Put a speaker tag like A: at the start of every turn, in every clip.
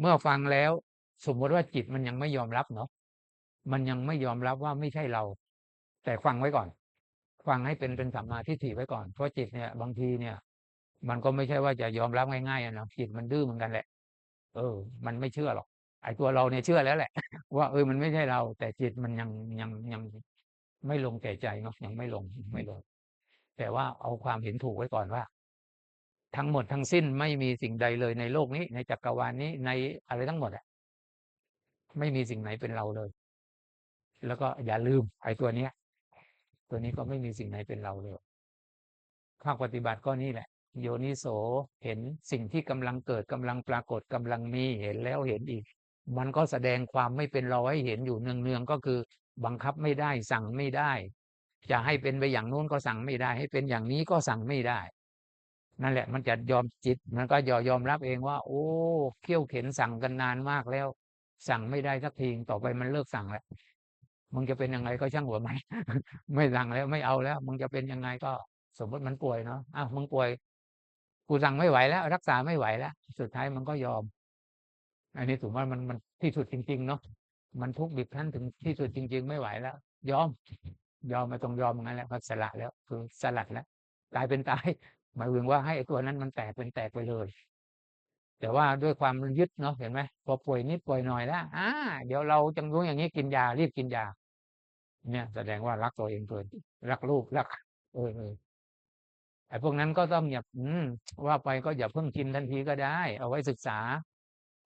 A: เมื่อฟังแล้ว สมมติว่าจิตมันยังไม่ยอมรับเนาะมันยังไม่ยอมรับว่าไม่ใช่เรา แต่ฟังไว้ก่อน ฟังให้เป็นเป็นสัมมาทิฏฐิไว้ก่อนเพราะจิตเนี่ย บางทีเนี่ย มันก็ไม่ใช่ว่าจะยอมรับง่ายๆนะจิตมันดื้อเหมือนกันแหละ เออ มันไม่เชื่อหรอกไอ้ตัวเราเนี่ยเชื่อแล้วแหละ ว่าเออมันไม่ใช่เรา แต่จิตมันยังยังยังไม่ลงแก่ใจเนาะยังไม่ลงไม่ลง แต่ว่าเอาความเห็นถูกไว้ก่อนว่า ทั้งหมดทั้งสิ้นไม่มีสิ่งใดเลยในโลกนี้ ในจักรวาลนี้ในอะไรทั้งหมดอะไม่มีสิ่งไหนเป็นเราเลย แล้วก็อย่าลืมไอ้ตัวเนี้ย ตัวนี้ก็ไม่มีสิ่งไหนเป็นเราเลยภาคปฏิบัติก็นี่แหละ โยนิโสเห็นสิ่งที่กำลังเกิดกำลังปรากฏกำลังมีเห็นแล้วเห็นอีก มันก็แสดงความไม่เป็นเราให้เห็นอยู่เนืองๆก็คือ บังคับไม่ได้สั่งไม่ได้ จะให้เป็นไปอย่างนู้นก็สั่งไม่ได้ ให้เป็นอย่างนี้ก็สั่งไม่ได้ นั่นแหละ มันจะยอมจิต มันก็ยอยอมรับเองว่า โอ้เขี่ยวเข็นสั่งกันนานมากแล้ว สั่งไม่ได้สักทีต่อไปมันเลิกสั่งแล้วมึงจะเป็นยังไงก็ช่างหัวไหมไม่สั่งแล้วไม่เอาแล้ว มึงจะเป็นยังไงก็สมมติมันป่วยเนาะอ้าวมึงป่วย กูสั่งไม่ไหวแล้ว รักษาไม่ไหวแล้ว สุดท้ายมันก็ยอม อันนี้ถือว่ามันมันที่สุดจริง ๆ เนาะมันทุกข์บิบท่านถึงที่สุดจริง ๆ ไม่ไหวแล้ว ยอม ยอมมาตรงยอมงั้นแหละพัสละแล้ว คือสลัดแล้วตายเป็นตาย หมายถึงว่าให้ตัวนั้นมันแตกเป็นแตกไปเลย แต่ว่าด้วยความยึดเนาะเห็นไหมพอป่วยนิดป่วยหน่อยแล้วอ่าเดี๋ยวเราจังรู้อย่างนี้กินยารีบกินยา เนี่ย แสดงว่ารักตัวเองเกินรักลูกรัก เออเออไอ้พวกนั้นก็ต้องอย่าว่าไปก็อย่าเพิ่งกินทันทีก็ได้ เอาไว้ศึกษา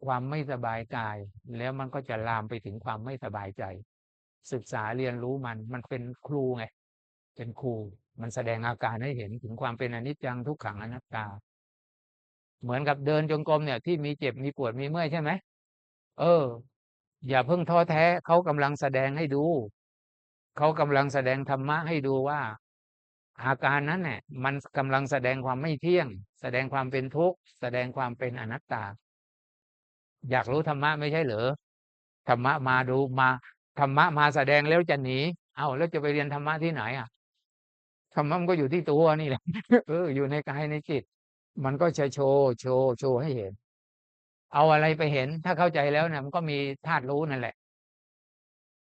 A: ความไม่สบายกาย แล้วมันก็จะลามไปถึงความไม่สบายใจ ศึกษาเรียนรู้มัน มันเป็นครูไง เป็นครู มันแสดงอาการให้เห็นถึงความเป็นอนิจจังทุกขังอนัตตา เหมือนกับเดินจงกรมเนี่ย ที่มีเจ็บมีปวดมีเมื่อยใช่ไหมเออ อย่าเพิ่งท้อแท้เขากำลังแสดงให้ดูเขากำลังแสดงธรรมะให้ดูว่า อาการนั้นเนี่ยมันกำลังแสดงความไม่เที่ยง แสดงความเป็นทุกข์แสดงความเป็นอนัตตา อยากรู้ธรรมะไม่ใช่เหรอธรรมะมาดูมาธรรมะมาแสดงแล้วจะหนีเอาแล้วจะไปเรียนธรรมะที่ไหนอะ ธรรมะมันก็อยู่ที่ตัวนี่แหละเอออยู่ในกายในจิต มันก็จะโชว์โชว์โชว์ให้เห็น เอาอะไรไปเห็น ถ้าเข้าใจแล้วเนี่ยมันก็มีธาตุรู้นั่นแหละ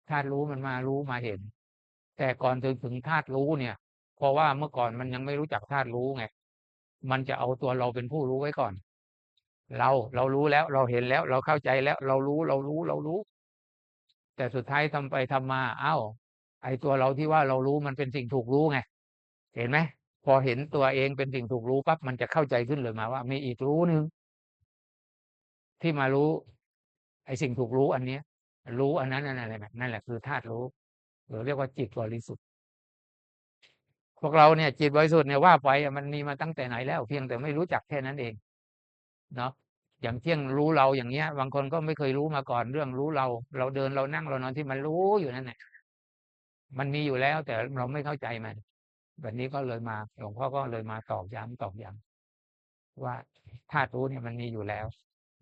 A: ธาตุรู้มันมารู้มาเห็น แต่ก่อนถึงถึงธาตุรู้เนี่ย เพราะว่าเมื่อก่อนมันยังไม่รู้จักธาตุรู้ไงมันจะเอาตัวเราเป็นผู้รู้ไว้ก่อน เราเรารู้แล้วเราเห็นแล้ว เราเข้าใจแล้ว เรารู้เรารู้เรารู้ แต่สุดท้ายทำไปทำมา เอ้า ไอตัวเราที่ว่าเรารู้มันเป็นสิ่งถูกรู้ไง เห็นไหมพอเห็นตัวเองเป็นสิ่งถูกรู้ปั๊บมันจะเข้าใจขึ้นเลยมาว่า มีอีกรู้หนึ่งที่มารู้ ไอสิ่งถูกรู้อันเนี้ย รู้อันนั้นนั่นอะไรแบบนั่นแหละคือธาตุรู้หรือเรียกว่าจิตบริสุทธิ์พวกเราเนี่ยจิตบริสุทธิ์เนี่ยว่าไปมันมีมาตั้งแต่ไหนแล้ว เพียงแต่ไม่รู้จักแค่นั้นเองเนาะอย่างเที่ยงรู้เราอย่างเงี้ย บางคนก็ไม่เคยรู้มาก่อนเรื่องรู้เรา เราเดินเรานั่งเรานอนที่มันรู้อยู่นั่นแหละมันมีอยู่แล้วแต่เราไม่เข้าใจมัน แบบนี้ก็เลยมาหลวงพ่อก็เลยมาตอกย้ำตอกย้ำว่าธาตุรู้เนี่ยมันมีอยู่แล้ว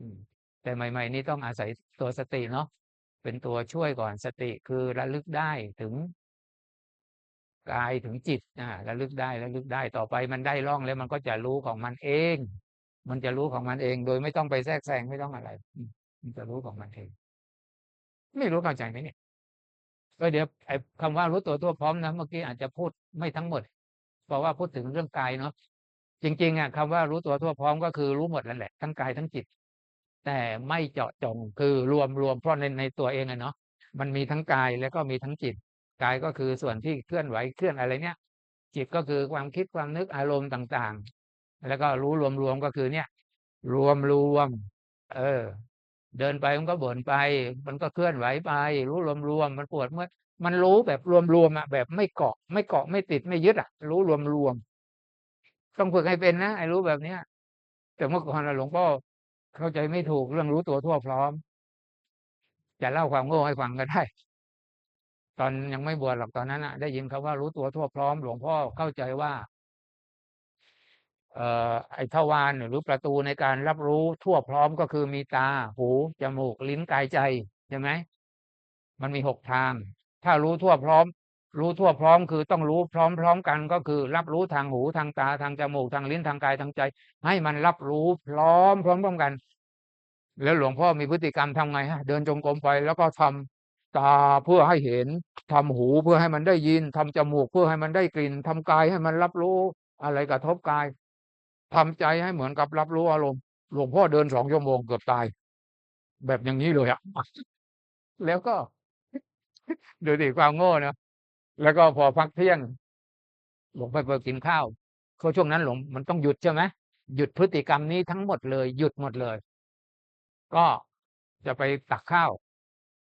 A: อืม แต่ใหม่ ๆ นี่ต้องอาศัยตัวสติเนาะเป็นตัวช่วยก่อนสติคือระลึกได้ถึงกายถึงจิตอ่าระลึกได้ระลึกได้ต่อไปมันได้ร่องแล้วมันก็จะรู้ของมันเอง มันจะรู้ของมันเอง โดยไม่ต้องไปแทรกแซงไม่ต้องอะไร มันจะรู้ของมันเอง ไม่รู้เข้าใจไหมเนี่ย ก็เดี๋ยวไอ้คำว่ารู้ตัวตัวพร้อมนะเมื่อกี้อาจจะพูดไม่ทั้งหมด เพราะว่าพูดถึงเรื่องกายเนาะจริงๆอะคำว่ารู้ตัวทั่วพร้อมก็คือรู้หมดนั่นแหละทั้งกายทั้งจิต แต่ไม่เจาะจงคือรวมรวมเพราะในในตัวเองอะเนาะมันมีทั้งกายแล้วก็มีทั้งจิต กายก็คือส่วนที่เคลื่อนไหวเคลื่อนอะไรเนี้ยจิตก็คือความคิดความนึกอารมณ์ต่างๆ แล้วก็รู้รวมๆก็คือเนี่ย รวมรวม เออ เดินไปมันก็บ่นไป มันก็เคลื่อนไหวไป รู้รวมๆมันปวดเมื่อมันรู้แบบรวมๆอะ แบบไม่เกาะ ไม่เกาะไม่ติดไม่ยึดอะ รู้รวมๆต้องฝึกให้เป็นนะไอ้รู้แบบเนี้ย แต่เมื่อก่อนหลวงพ่อเข้าใจไม่ถูกเรื่องรู้ตัวทั่วพร้อมจะเล่าความโง่ให้ฟังก็ได้ ตอนยังไม่บวชหรอกตอนนั้นอะได้ยินคาว่ารู้ตัวทั่วพร้อม หลวงพ่อเข้าใจว่า ไอ้ทวารหรือประตูในการรับรู้ทั่วพร้อมก็คือมีตา หู จมูก ลิ้นกายใจใช่ไหมมันมีหกทาง ถ้ารู้ทั่วพร้อม รู้ทั่วพร้อมคือต้องรู้พร้อม ๆ กันก็คือ รับรู้ทางหูทางตาทางจมูกทางลิ้นทางกายทางใจ ให้มันรับรู้พร้อมพร้อมๆกัน แล้วหลวงพ่อมีพฤติกรรมทำไงฮะเดินจงกรมไปแล้วก็ทำตาเพื่อให้เห็นทำหูเพื่อให้มันได้ยินทำจมูกเพื่อให้มันได้กลิ่นทำกายให้มันรับรู้อะไรกระทบกาย ทำใจให้เหมือนกับรับรู้อารมณ์หลวงพ่อเดินสองชั่วโมงเกือบตาย แบบอย่างนี้เลยอะแล้วก็ดูดิความโง่นะแล้วก็พอพักเที่ยง หลวงไปไปกินข้าวเขาช่วงนั้นหลวงมันต้องหยุดใช่ไหมหยุดพฤติกรรมนี้ทั้งหมดเลย หยุดหมดเลย ก็จะไปตักข้าว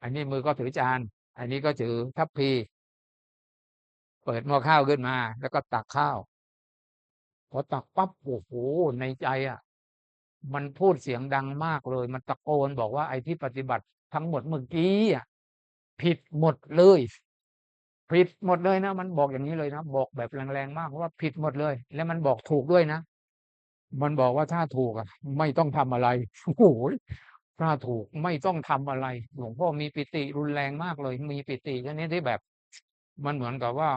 A: อันนี้มือก็ถือจาน อันนี้ก็ถือทัพพี เปิดหม้อข้าวขึ้นมา แล้วก็ตักข้าว พอตักปั๊บโอ้โหในใจอะ มันพูดเสียงดังมากเลย มันตะโกนบอกว่าไอ้ที่ปฏิบัติทั้งหมดเมื่อกี้อะผิดหมดเลยผิดหมดเลยนะ มันบอกอย่างนี้เลยนะ บอกแบบแรงๆมากว่าผิดหมดเลย แล้วมันบอกถูกด้วยนะ มันบอกว่าถ้าถูกอะ ไม่ต้องทำอะไรโอ้โหถ้าถูกไม่ต้องทำอะไร หลวงพ่อมีปิติรุนแรงมากเลย มีปิติชนิดที่แบบ มันเหมือนกับว่า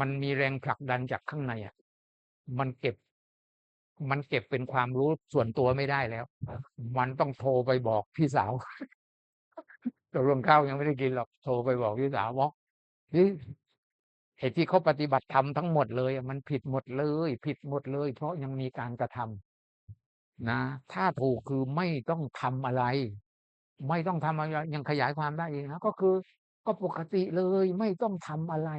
A: มันมีแรงผลักดันจากข้างในอะ มันเก็บ มันเก็บเป็นความรู้ส่วนตัวไม่ได้แล้ว มันต้องโทรไปบอกพี่สาวตกลงข้าวยังไม่ได้กินหรอกโทรไปบอกพี่สาวบอกนี่เหตุที่เขาปฏิบัติธรรมทั้งหมดเลยอะมันผิดหมดเลย ผิดหมดเลย เพราะยังมีการกระทำนะ ถ้าถูกคือไม่ต้องทำอะไร ไม่ต้องทำอะไรยังขยายความได้อีกนะก็คือ ก็ปกติเลย ไม่ต้องทำอะไร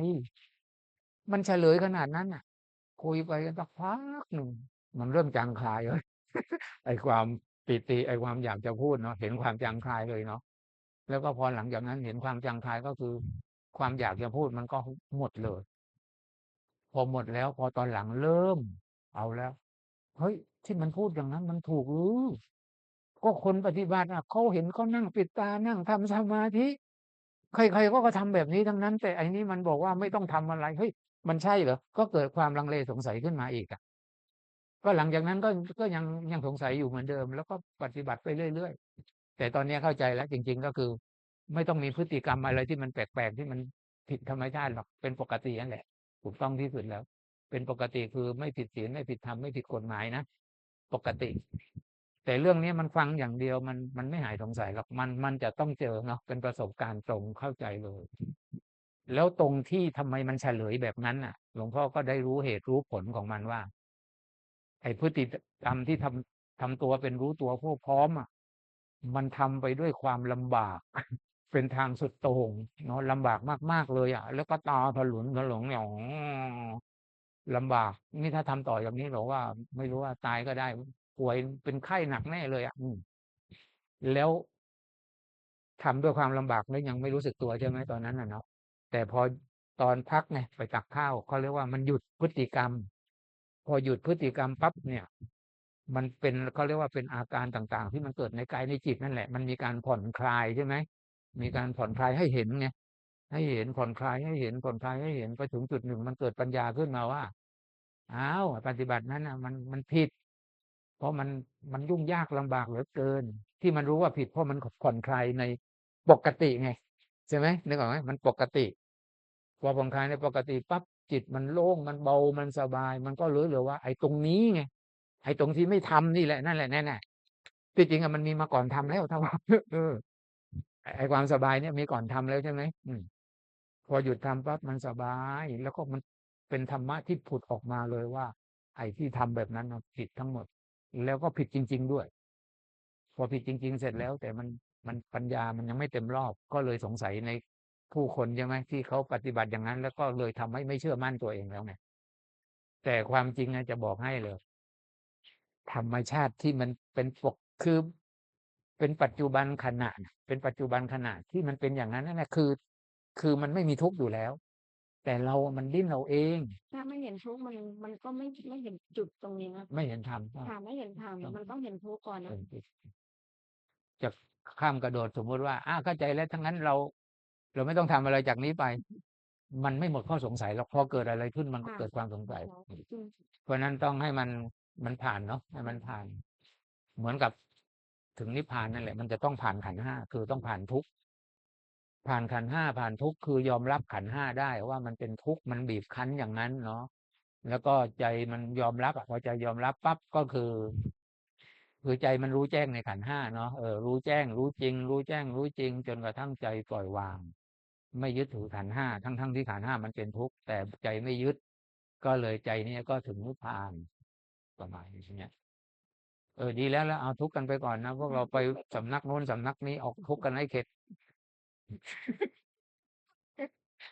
A: มันเฉลยขนาดนั้นอะ คุยไปสักพักหนึ่งมันเริ่มจางคลายเลยไอ้ความปิติไอ้ความอยากจะพูดเนาะเห็นความจางคลายเลยเนาะแล้วก็พอหลังจากนั้นเห็นความจางคลายก็คือ ความอยากจะพูดมันก็หมดเลย พอหมดแล้ว พอตอนหลังเริ่ม เอาแล้วเฮ้ยที่มันพูดอย่างนั้น มันถูกหรือก็คนปฏิบัติอะเขาเห็นเขานั่งปิดตานั่งทำสมาธิใครๆก็ก็ทำแบบนี้ทั้งนั้น แต่อันนี้มันบอกว่าไม่ต้องทำอะไรเฮ้ย มันใช่เหรอ ก็เกิดความลังเลสงสัยขึ้นมาอีกอะ ก็หลังจากนั้นก็ก็ยังยังสงสัยอยู่เหมือนเดิม แล้วก็ปฏิบัติไปเรื่อยๆ แต่ตอนนี้เข้าใจแล้วจริง ๆ ก็คือ ไม่ต้องมีพฤติกรรมอะไรที่มันแปลกๆที่มันผิดธรรมชาติหรอก เป็นปกตินั่นแหละ ถูกต้องที่สุดแล้ว เป็นปกติคือไม่ผิดศีลไม่ผิดธรรมไม่ผิดกฎหมายนะ ปกติ แต่เรื่องนี้มันฟังอย่างเดียวมันมันไม่หายสงสัยหรอก มันมันจะต้องเจอเนาะ เป็นประสบการณ์ตรงเข้าใจเลย แล้วตรงที่ทำไมมันเฉลยแบบนั้นน่ะ หลวงพ่อก็ได้รู้เหตุรู้ผลของมันว่า ไอ้พฤติกรรมที่ทำทำตัวเป็นรู้ตัวผู้พร้อมอะ มันทำไปด้วยความลำบาก เป็นทางสุดโต่งเนาะลำบากมากๆเลยอะ แล้วก็ตาถลุนถลงอย่างลำบาก นี่ถ้าทำต่ออย่างนี้หรอว่า ไม่รู้ว่าตายก็ได้ ป่วยเป็นไข้หนักแน่เลยอะแล้วทำด้วยความลำบากแล้วยังไม่รู้สึกตัวใช่ไหมตอนนั้นน่ะเนาะ แต่พอตอนพักไงไปตักข้าวเขาเรียกว่ามันหยุดพฤติกรรม พอหยุดพฤติกรรมปั๊บเนี่ย มันเป็นเขาเรียกว่าเป็นอาการต่างๆ ที่มันเกิดในกายในจิตนั่นแหละ มันมีการผ่อนคลายใช่ไหมมีการผ่อนคลายให้เห็นไงให้เห็นผ่อนคลายให้เห็นผ่อนคลายให้เห็นไปถึงจุดหนึ่ง มันเกิดปัญญาขึ้นมาว่าอ้าวปฏิบัตินั้นนะมันมันผิด เพราะมันมันยุ่งยากลำบากเหลือเกิน ที่มันรู้ว่าผิดเพราะมันผ่อนคลายในปกติไงใช่ไหมนึกออกไหมมันปกติ พอผ่อนคลายในปกติปั๊บจิตมันโล่งมันเบามันสบาย มันก็รู้เลยว่า ไอ้ตรงนี้ไงไอ้ตรงที่ไม่ทำนี่แหละนั่นแหละแน่ๆที่จริงอะมันมีมาก่อนทำแล้วถ้าว่าเออไอ้ความสบายเนี่ยมีก่อนทำแล้วใช่ไหมอืมพอหยุดทำปั๊บมันสบาย แล้วก็มันเป็นธรรมะที่ผุดออกมาเลยว่า ไอ้ที่ทำแบบนั้นผิดทั้งหมด แล้วก็ผิดจริง ๆด้วย พอผิดจริง ๆ เสร็จแล้ว แต่มันมันปัญญามันยังไม่เต็มรอบ ก็เลยสงสัยใน ผู้คนใช่ไหมที่เขาปฏิบัติอย่างนั้น แล้วก็เลยทำให้ไม่เชื่อมั่นตัวเองแล้วไงแต่ความจริงนะจะบอกให้เลย ธรรมชาติที่มันเป็นปกคือเป็นปัจจุบันขณะเป็นปัจจุบันขณะที่มันเป็นอย่างนั้นนั่นแหละคือ คือมันไม่มีทุกข์อยู่แล้ว แต่เรามันดิ้นเราเอง
B: ถ้าไม่เห็นทุกข์มันมันก็ไม่ไม่เห็นจุดตรงนี้นะ
A: ไม่เห็นธรรม
B: ค่ะไม่เห็นทาง
A: ต้อง
B: มันต้องเห็นทุกข์ก่อนนะ
A: จะข้ามกระโดดสมมติว่าอ้าเข้าใจแล้วทั้งนั้นเรา เราไม่ต้องทำอะไรจากนี้ไป มันไม่หมดข้อสงสัยหรอกพอเกิดอะไรขึ้นมันก็
B: ค่ะ
A: เกิดความสงสัย
B: จริง
A: เพราะฉะนั้นต้องให้มันมันผ่านเนาะให้มันผ่าน เหมือนกับถึงนิพพานนั่นแหละ มันจะต้องผ่านขันธ์ห้าคือต้องผ่านทุกข์ผ่านขันธ์ห้าผ่านทุกข์คือยอมรับขันธ์ห้าได้ว่ามันเป็นทุกข์มันบีบคั้นอย่างนั้นเนาะแล้วก็ใจมันยอมรับอะพอใจยอมรับปั๊บก็คือ คือใจมันรู้แจ้งในขันธ์ห้าเนาะเออรู้แจ้ง รู้จริง รู้แจ้ง รู้จริง จนกระทั่งใจปล่อยวาง ไม่ยึดถือขันห้าทั้งทั้งที่ขันห้ามันเป็นทุกข์แต่ใจไม่ยึด ก็เลยใจนี้ก็ถึงนิพพานประมาณนี้เนี่ยเออดีแล้วแล้วเอาทุกข์กันไปก่อนนะพวกเราไปสำนักโน้นสำนักนี้ออกทุกข์กันให้เข็ด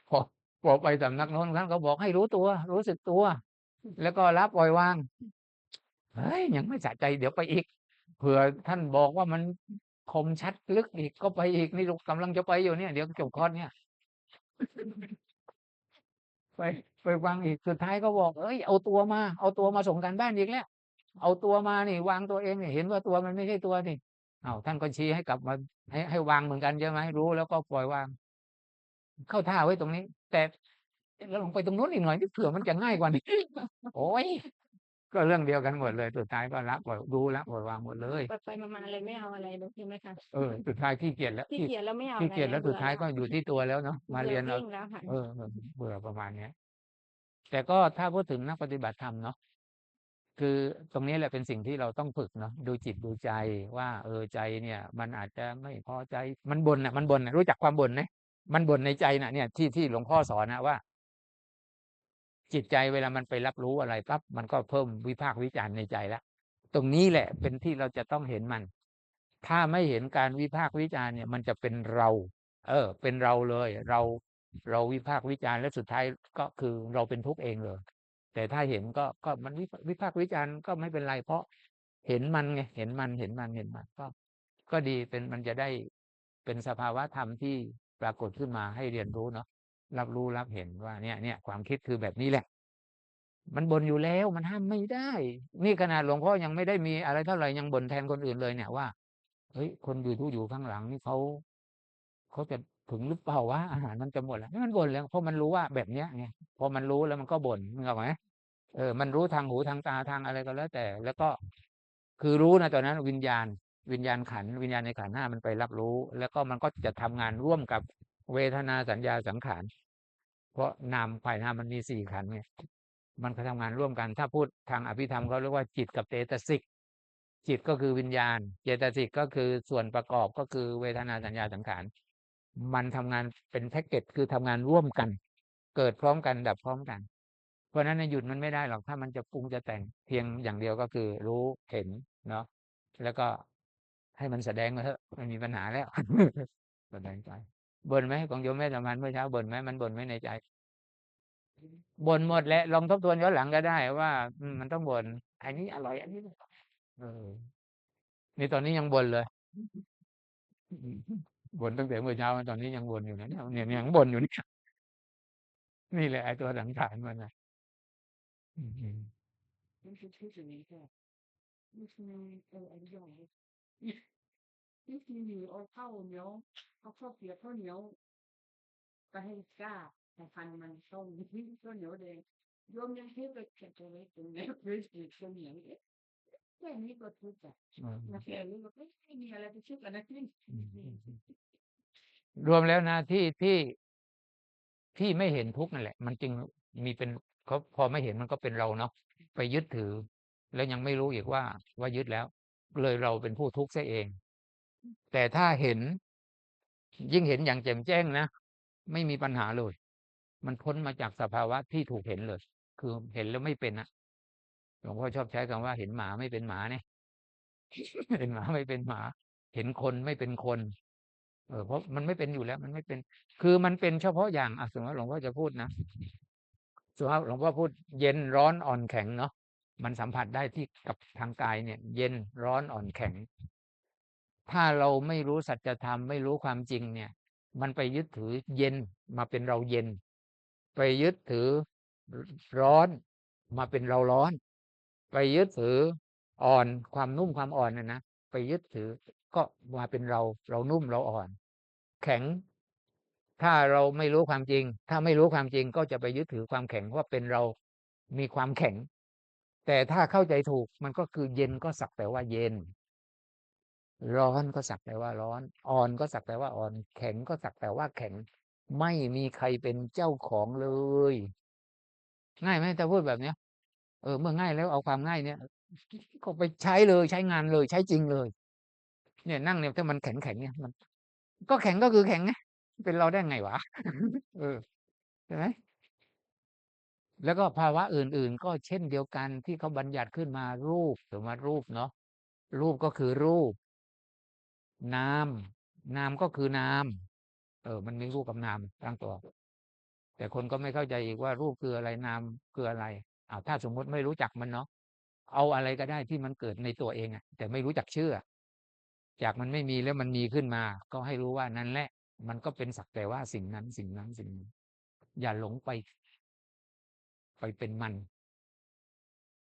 A: พอพอไปสำนักโน้นท่านก็บอกให้รู้ตัว รู้สึกตัว แล้วก็รับปล่อยวางเฮ้ยยังไม่สะใจเดี๋ยวไปอีกเผื่อท่านบอกว่ามันคมชัดลึกอีกก็ไปอีกนี่ลูกกำลังจะไปอยู่เนี่ย เดี๋ยวจบคอร์สเนี่ย ไปไปวางอีกสุดท้ายก็บอก เอ้ยเอาตัวมา เอาตัวมาส่งการบ้านอีกแล้วเอาตัวมานี่ วางตัวเองเนี่ยเห็นว่าตัวมันไม่ใช่ตัวนี่เอาท่านก็ชี้ให้กลับมาให้ให้วางเหมือนกันใช่ไหมรู้แล้วก็ปล่อยวาง เข้าท่าไว้ตรงนี้ แต่เราลงไปตรงนู้นอีกหน่อยนี่เผื่อมันจะง่ายกว่านี้โอ้ย ก็เรื่องเดียวกันหมดเลยสุดท้ายก็ละปล่อยดูละปล่อยวางหมดเลย
B: ไปไปมาๆเลยไม่เอาอะไรเลยใช่ไหมคะ
A: เออสุดท้ายขี้เกียจแล้ว
B: ที่เกียจแล้วไม่เอา
A: ขี้เกียจ
B: อะไร
A: แล้วสุดท้ายก็อยู่ที่ตัวแล้วเนาะมา
B: บื่อ
A: เรียนเอา
B: งแล้วค่ะ
A: เออเออเบื่อประมาณเนี้ย แต่ก็ถ้าพูดถึงนักปฏิบัติธรรมเนาะคือตรงนี้แหละเป็นสิ่งที่เราต้องฝึกเนาะดูจิตดูใจว่า เออใจเนี่ย มันอาจจะไม่พอใจมันบ่นน่ะ มันบ่นน่ะรู้จักความบ่นไหมมันบ่นในใจน่ะเนี่ยที่ที่หลวงพ่อสอนนะว่า จิตใจเวลามันไปรับรู้อะไรปั๊บมันก็เพิ่มวิพากษ์วิจารณ์ในใจแล้วตรงนี้แหละเป็นที่เราจะต้องเห็นมัน ถ้าไม่เห็นการวิพากษ์วิจารณ์เนี่ย มันจะเป็นเรา เออ เป็นเราเลย เราเราวิพากษ์วิจารณ์และสุดท้ายก็คือเราเป็นทุกข์เองเลย แต่ถ้าเห็นก็ก็มันวิวิพากษ์วิจารณ์ก็ไม่เป็นไร เพราะเห็นมันไงเห็นมันเห็นมันเห็นมันก็ ก็ดีเป็นมันจะได้เป็นสภาวะธรรมที่ปรากฏขึ้นมาให้เรียนรู้เนาะ รับรู้รับเห็นว่าเนี่ยเนี่ยความคิดคือแบบนี้แหละ มันบ่นอยู่แล้วมันห้ามไม่ได้ นี่ขนาดหลวงพ่อยังไม่ได้มีอะไรเท่าไหร่ยังบ่นแทนคนอื่นเลยเนี่ยว่าเฮ้ยคนอยู่ทุอยู่ข้างหลังนี่เขาเขาจะถึงหรือเปล่าวะอาหารมันจะหมดแล้วมันบ่นแล้วเพราะมันรู้ว่าแบบเนี้ยไงพอมันรู้แล้วมันก็บ่นมึงเอาไหมเออ มันรู้ทางหูทางตาทางอะไรก็แล้วแต่ แล้วก็คือรู้นะตอนนั้นวิญญาณ วิญญาณขัน วิญญาณในขันห้ามันไปรับรู้ แล้วก็มันก็จะทำงานร่วมกับ เวทนาสัญญาสังขาร เพราะนามฝ่ายนามมันมีสี่ขันไงมันก็ทำงานร่วมกัน ถ้าพูดทางอภิธรรมเขาเรียกว่าจิตกับเจตสิก จิตก็คือวิญญาณ เจตสิกก็คือส่วนประกอบก็คือเวทนาสัญญาสังขาร มันทำงานเป็นแพ็กเกจคือทำงานร่วมกัน เกิดพร้อมกันดับพร้อมกัน เพราะฉะนั้นหยุดมันไม่ได้หรอกถ้ามันจะปรุงจะแต่งเพียงอย่างเดียวก็คือรู้เห็นเนาะแล้วก็ให้มันแสดงมาเถอะไม่มีปัญหาแล้วแสดงไป บ่นไหมของโยมแม่สมพันธ์เมื่อเช้าบ่นไหมมันบ่นไหมในใจบ่นหมดแหละลองทบทวนย้อนหลังก็ได้ว่ามันต้องบ่นอันนี้อร่อย อันนี้เออนี่ตอนนี้ยังบ่นเลยบ่นตั้งแต่เมื่อเช้าตอนนี้ยังบ่นอยู่นะเนี่ยเนี่ยยังบ่นอยู่นี่นี่แหละไอ้ตัวสังขารมันนะอืม
B: นคือชื่อสิ่งนี้ค่ะนี่คือเอออันนี้อย่าเอาข้าวเหนียวเอาข้าวเปียกข้าวเหนียวไปให้กล้าแต่พันมันต้มข้าวเหนียวแดงโยมยังคิดไปเก็บเอาไว้ตรงนี้คือสีข้าวเหนียวเอ๊ะแค่นี้ก็ทุกข์อะ
A: อืม
B: นะแค่นี้ก็ไม่มีอะไรไปทุกข์กันนะที่
A: อืมอืมอืมรวมแล้วนะที่ที่ที่ไม่เห็นทุกข์นั่นแหละ มันจึงมีเป็นเขาพอไม่เห็นมันก็เป็นเราเนาะไปยึดถือ แล้วยังไม่รู้อีกว่าว่ายึดแล้ว เลยเราเป็นผู้ทุกข์ซะเอง แต่ถ้าเห็น ยิ่งเห็นอย่างแจ่มแจ้งนะ ไม่มีปัญหาเลย มันพ้นมาจากสภาวะที่ถูกเห็นเลย คือเห็นแล้วไม่เป็นนะหลวงพ่อชอบใช้คำว่าเห็นหมาไม่เป็นหมาเนี่ยเห็นหมาไม่เป็นหมา เห็นคนไม่เป็นคน เออเพราะมันไม่เป็นอยู่แล้ว มันไม่เป็น คือมันเป็นเฉพาะอย่างอะสมมติว่าหลวงพ่อจะพูดนะสมมติว่าหลวงพ่อพูด เย็นร้อนอ่อนแข็งเนาะมันสัมผัสได้ที่กับทางกายเนี่ย เย็นร้อนอ่อนแข็ง ถ้าเราไม่รู้สัจธรรมไม่รู้ความจริงเนี่ย มันไปยึดถือเย็นมาเป็นเราเย็น ไปยึดถือร้อนมาเป็นเราร้อน ไปยึดถืออ่อนความนุ่มความอ่อนน่ะนะไปยึดถือก็มาเป็นเราเรานุ่มเราอ่อน แข็ง ถ้าเราไม่รู้ความจริง ถ้าไม่รู้ความจริงก็จะไปยึดถือความแข็งว่าเป็นเรามีความแข็ง แต่ถ้าเข้าใจถูกมันก็คือเย็นก็สักแต่ว่าเย็น ร้อนก็สักแต่ว่าร้อน อ่อนก็สักแต่ว่าอ่อน แข็งก็สักแต่ว่าแข็ง ไม่มีใครเป็นเจ้าของเลย ง่ายไหมถ้าพูดแบบเนี้ย เออ เมื่อง่ายแล้วเอาความง่ายเนี่ย ก็ไปใช้เลยใช้งานเลย ใช้จริงเลย เนี่ยนั่งเนี่ยถ้ามันแข็งๆเนี่ยมัน ก็แข็งก็คือแข็งไงเป็นเราได้ไงวะ เออใช่ไหม?แล้วก็ภาวะอื่น ๆ ก็เช่นเดียวกันที่เขาบัญญัติขึ้นมารูปสมมติว่ารูปเนาะรูปก็คือรูป นาม นามก็คือนาม เออ มันมีรูปกับนามตั้งตัว แต่คนก็ไม่เข้าใจอีกว่ารูปคืออะไรนามคืออะไรอ้าวถ้าสมมติไม่รู้จักมันเนาะเอาอะไรก็ได้ที่มันเกิดในตัวเองอะแต่ไม่รู้จักชื่อจากมันไม่มีแล้วมันมีขึ้นมา ก็ให้รู้ว่านั่นแหละ มันก็เป็นสักแต่ว่าสิ่งนั้นสิ่งนั้นสิ่งนี้อย่าหลงไป ไปเป็นมัน